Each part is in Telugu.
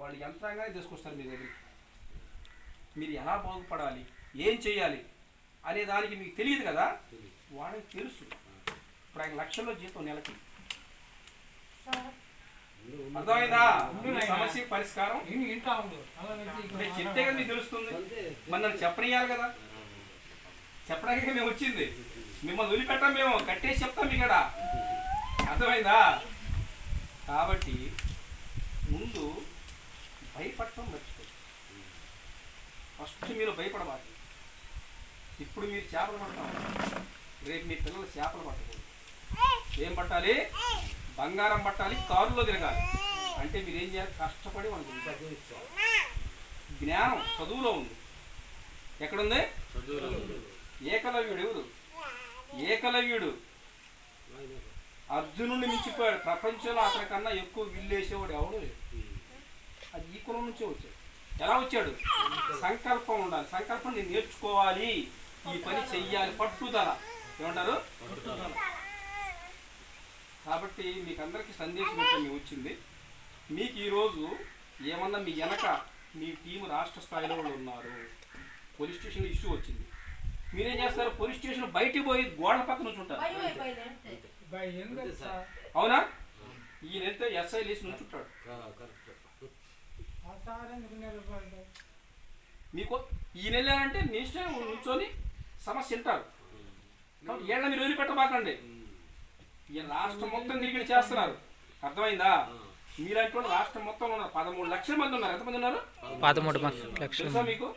వాళ్ళు యంత్రాంగానే తీసుకొస్తారు మీ దగ్గరికి. మీరు ఎలా బాగుపడాలి? ఏం చేయాలి? అనే దానికి మీకు తెలియదు కదా? వాళ్ళకి తెలుసు. ఇప్పుడు ఆయన లక్షల్లో జీతం నెలకి. అర్థమైందా? సమస్య పరిష్కారం? నేను చెప్తే కదా మీకు తెలుస్తుంది. మరి నన్ను చెప్పనియాలి కదా? చెప్పడానికి మేము వచ్చింది. మిమ్మల్ని వదిలిపెట్టాం మేము. కట్టేసి చెప్తాం మీ ఇక్కడ అర్థమైందా? కాబట్టి ముందు భయపడటం మర్చిపోయి ఫస్ట్ మీరు భయపడబాలి ఇప్పుడు మీరు చేపలు పడతాం. రేపు మీ పిల్లలు చేపలు పట్టకూడదు. ఏం పట్టాలి? బంగారం పట్టాలి కారులో తిరగాలి. అంటే మీరు ఏం చేయాలి? కష్టపడి మనకు జ్ఞానం చదువులో ఉంది. ఎక్కడుంది? ఏకలవ్యుడు ఎవరు? ఏకలవ్యుడు. అర్జునుడిని మించిపోయాడు. ప్రపంచంలో అతనికన్నా ఎక్కువ విల్లేసేవాడు ఎవడు. అది ఈ కులం నుంచే వచ్చాడు. ఎలా వచ్చాడు? సంకల్పం ఉండాలి. సంకల్పం నేను నేర్చుకోవాలి. ఈ పని చెయ్యాలి. పట్టుదల. ఏమంటారు? కాబట్టి మీకు అందరికీ సందేశం మీకు వచ్చింది. మీకు ఈరోజు ఏమన్నా మీ వెనక మీ టీం రాష్ట్ర స్థాయిలో వాళ్ళు ఉన్నారు. పోలీస్ స్టేషన్ ఇష్యూ వచ్చింది. మీరేం చేస్తారు? పోలీస్ స్టేషన్ బయటికి పోయి గోడ పక్కన నుంచుంటారు. అవునా? ఈయన ఎస్ఐ లేచి నుంచుంటాడు ఆ సార్ ఎందుకు నిలబడ్డాడు మీకు ఈయన వెళ్ళారంటే ఇష్టం నుంచొని సమస్య వింటారు. కాబట్టి ఏళ్ళ మీరు వదిలిపెట్టబాకండి ఈయన రాష్ట్రం మొత్తం తిరిగి చేస్తున్నారు. అర్థమైందా? మీలాంటి వాళ్ళు రాష్ట్రం మొత్తం ఉన్నారు. పదమూడు లక్షల మంది ఉన్నారు. ఎంతమంది ఉన్నారు? పదమూడు లక్షలు. మీకు?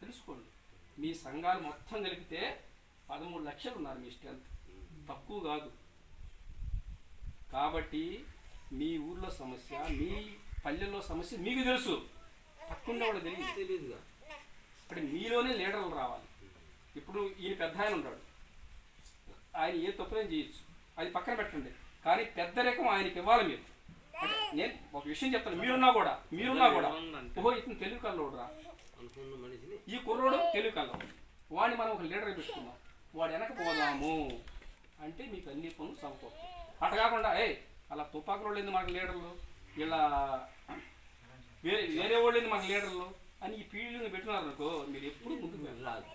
తెలుసుకోండి. మీ సంఘాలు మొత్తం కలిపితే పదమూడు లక్షలు ఉన్నారు మీ స్ట్రెంత్ తక్కువ కాదు. కాబట్టి మీ ఊర్లో సమస్య మీ పల్లెల్లో సమస్య మీకు తెలుసు. పక్కన వాళ్ళు తెలియదు తెలియదుగా ఇప్పుడు మీలోనే లీడర్లు రావాలి. ఇప్పుడు ఈయన పెద్ద ఆయన ఉంటాడు ఆయన ఏ తప్పులేం చేయొచ్చు. అది పక్కన పెట్టండి. కానీ పెద్ద రకం ఆయనకి ఇవ్వాలి మీరు. అంటే నేను ఒక విషయం చెప్తాను. మీరున్నా కూడా మీరున్నా కూడా. ఓహో ఇతను తెలుగు కల్లోడు రా ఈ కుర్రోడు తెలుగు కళ్ళం వాడిని మనం ఒక లీడర్ పెట్టుకున్నాం వాడు వెనక పోదాము. అంటే మీకు అన్ని పనులు సమకూరుతాయి. అట్లా కాకుండా ఏ అలా తుపాకు వాళ్ళు మనకు మాకు లీడర్లు? ఇలా వేరే వేరే వాళ్ళు మనకు మాకు లీడర్లు? అని ఈ ఫీల్డ్ని పెట్టుకున్నారు అనుకో మీరు ఎప్పుడు ముందుకు వెళ్ళాలి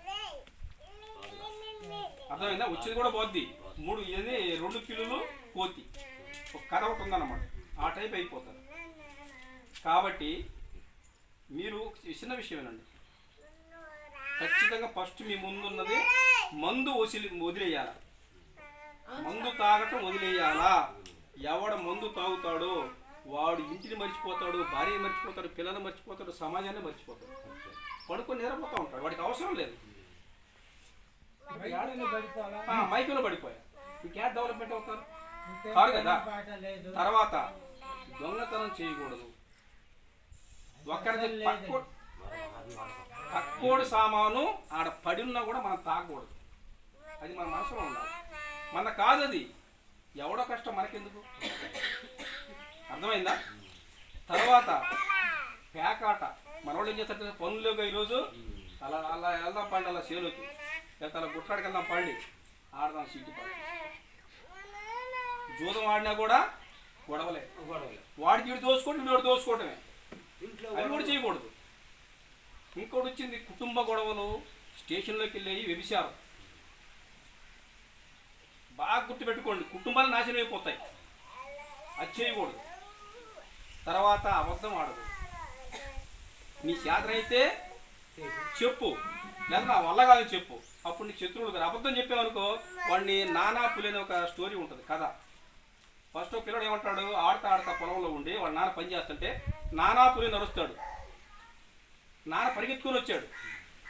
అర్థమైందా? వచ్చేది కూడా పోద్ది. మూడు ఇది రెండు కిలోలు కోతి ఒక కథ ఒకటి ఉందన్నమాట. ఆ టైప్ అయిపోతారు. కాబట్టి మీరు చిన్న విషయమేనండి ఖచ్చితంగా ఫస్ట్ మీ ముందున్నది మందు వసిలి వదిలేయాలా? మందు తాగటం వదిలేయాలా? ఎవడ మందు తాగుతాడో వాడు ఇంటిని మర్చిపోతాడు భార్య మర్చిపోతాడు పిల్లలు మర్చిపోతాడు సమాజాన్ని మర్చిపోతాడు. పడుకొని నిద్రపోతూ ఉంటాడు. వాడికి అవసరం లేదు. మైకులో పడిపోయా. ఇంకేం డెవలప్మెంట్ అవుతారు? కాదు కదా. తర్వాత దొంగతనం చేయకూడదు. ఒక్కరిది పక్కోడి సామాను ఆడ పడి ఉన్నా కూడా మనం తాగకూడదు. అది మన మనసులో ఉండాలి. మన కాదు అది ఎవడో కష్టం మనకెందుకు? అర్థమైందా? తర్వాత పేకాట. మనోడు ఏం చేస్తాడు పనులుగా ఈరోజు. అలా అలా వెళ్దాం పండి అలా చేలోకి లేకపోతే అలా గుట్టాడికి వెళ్దాం పండి. ఆడదాం సీటు పండి జూదం ఆడినా కూడా గొడవలే. గొడవలు. వాడికి వీడు దోసుకోవడం వీడు దోసుకోవటమే ఇంట్లో అవి కూడా చేయకూడదు. ఇంకోటి వచ్చింది కుటుంబ గొడవలు స్టేషన్లోకి వెళ్ళి వ్యభిచారం. బాగా గుర్తుపెట్టుకోండి. కుటుంబాలు నాశనం అయిపోతాయి. అది చేయకూడదు. తర్వాత అబద్ధం ఆడదు. నీ అయితే చెప్పు. లేదా నా వల్ల కాదని చెప్పు. అప్పుడు నీ శత్రువులు కదా అబద్ధం చెప్పావనుకో వాడిని నానా పులి ఒక స్టోరీ ఉంటుంది కథ. ఫస్ట్ పిల్లడు ఏమంటాడు? ఆడతా ఆడతా పొలంలో ఉండి వాడు నాన్న పని చేస్తుంటే నానా పులి నరుస్తాడు నాన్న పరిగెత్తుకొని వచ్చాడు.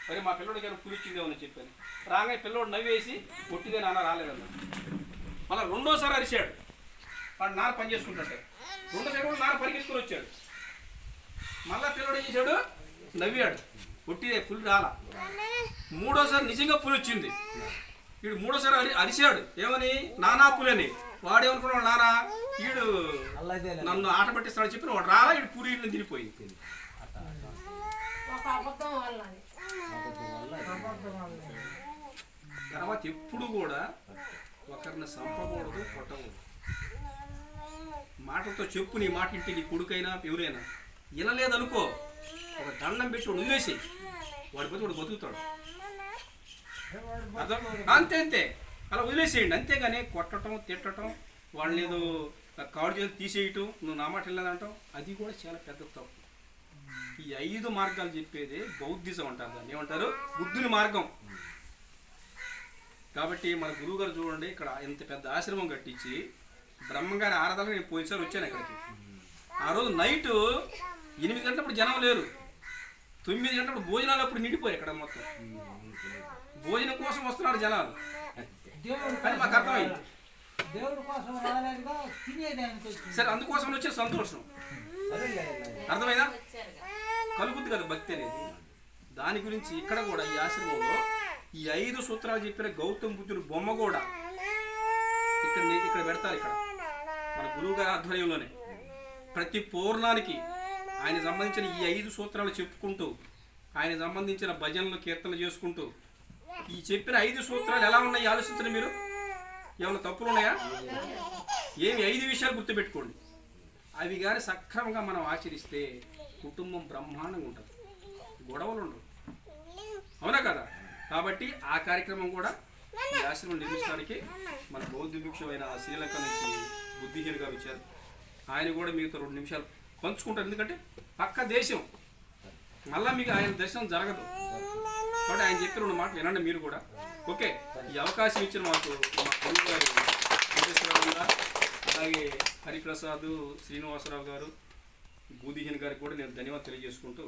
మరి మా పిల్లడికి ఏమైనా పులి చెప్పాను. రాగానే పిల్లోడు నవ్వేసి కొట్టిదే నాన్న రాలేదన్నా మళ్ళీ రెండోసారి అరిశాడు వాడు నాన్న పని చేసుకుంటుంటే. రెండోసారి కూడా నాన్న పరిగెత్తుకుని వచ్చాడు. మళ్ళీ పిల్లడు ఏం చేశాడు? నవ్వాడు. కొట్టిదే పులి రాలా. మూడోసారి నిజంగా పులి వచ్చింది. వీడు మూడోసారి అరి అరిశాడు ఏమని? నానా పులని. వాడేమనుకున్నాడు నానా? వీడు నన్ను ఆట పట్టిస్తాడని చెప్పి వాడు రాలా వీడు పూరి తిరిగిపోయింది ఒక అబద్ధం వల్ల. తర్వాత ఎప్పుడు కూడా ఒకరిని చంపకూడదు కొట్టకూడదు. మాటలతో చెప్పు నీ మాట ఇంటి నీ కొడుకైనా ఎవరైనా. వినలేదనుకో ఒక దండం పెట్టి వాడు వదిలేసి వాడి పోతే వాడు బతుకుతాడు. అంతే అంతే. అలా వదిలేసేయండి. అంతేగాని కొట్టడం తిట్టడం వాళ్ళని ఏదో కాడు చేసి తీసేయటం నువ్వు నా మాట వెళ్ళదంటావు అది కూడా చాలా పెద్ద తప్పు. ఈ ఐదు మార్గాలు చెప్పేది బౌద్ధిజం అంటారు దాన్ని. ఏమంటారు? బుద్ధుని మార్గం. కాబట్టి మన గురువు గారు చూడండి ఇక్కడ ఇంత పెద్ద ఆశ్రమం కట్టించి బ్రహ్మంగారి ఆరాధన నేను పోయినసారి వచ్చాను ఇక్కడికి. ఆ రోజు నైట్ ఎనిమిది గంటలప్పుడు జనం లేరు. తొమ్మిది గంటలప్పుడు భోజనాలు అప్పుడు నిండిపోయాయి ఇక్కడ మొత్తం. భోజనం కోసం వస్తున్నారు జనాలు. కానీ మాకు అర్థమైంది. సరే అందుకోసం వచ్చే సంతోషం. అర్థమైందా? కలుగుద్ది కదా భక్తి అనేది. దాని గురించి ఇక్కడ కూడా ఈ ఆశ్రమంలో ఈ ఐదు సూత్రాలు చెప్పిన గౌతమ్ బుద్ధుడు బొమ్మ కూడా ఇక్కడ ఇక్కడ పెడతారు ఇక్కడ. మన గురువు గారి ఆధ్వర్యంలోనే. ప్రతి పౌర్ణానికి ఆయన సంబంధించిన ఈ ఐదు సూత్రాలు చెప్పుకుంటూ ఆయన సంబంధించిన భజనలు కీర్తనలు చేసుకుంటూ ఈ చెప్పిన ఐదు సూత్రాలు ఎలా ఉన్నాయి ఆలోచించండి మీరు? ఏమైనా తప్పులు ఉన్నాయా? ఏమి? ఐదు విషయాలు గుర్తుపెట్టుకోండి. అవి కానీ సక్రమంగా మనం ఆచరిస్తే కుటుంబం బ్రహ్మాండంగా ఉంటుంది. గొడవలు ఉండవు. అవునా కదా? కాబట్టి ఆ కార్యక్రమం కూడా ఈ ఆశ్రమం నిర్మించడానికి మన బౌద్ధ భిక్షమైన శ్రీలంక నుంచి బుద్ధిహీన్ గారు వచ్చారు. ఆయన కూడా మీతో రెండు నిమిషాలు పంచుకుంటారు. ఎందుకంటే పక్క దేశం. మళ్ళీ మీకు ఆయన దర్శనం జరగదు. కాబట్టి ఆయన చెప్పిన రెండు మాటలు వినండి మీరు కూడా. ఓకే? ఈ అవకాశం ఇచ్చిన మాకు మా గారు, అలాగే హరిప్రసాద్ శ్రీనివాసరావు గారు బూదిహీన్ గారికి కూడా నేను ధన్యవాదాలు తెలియజేసుకుంటూ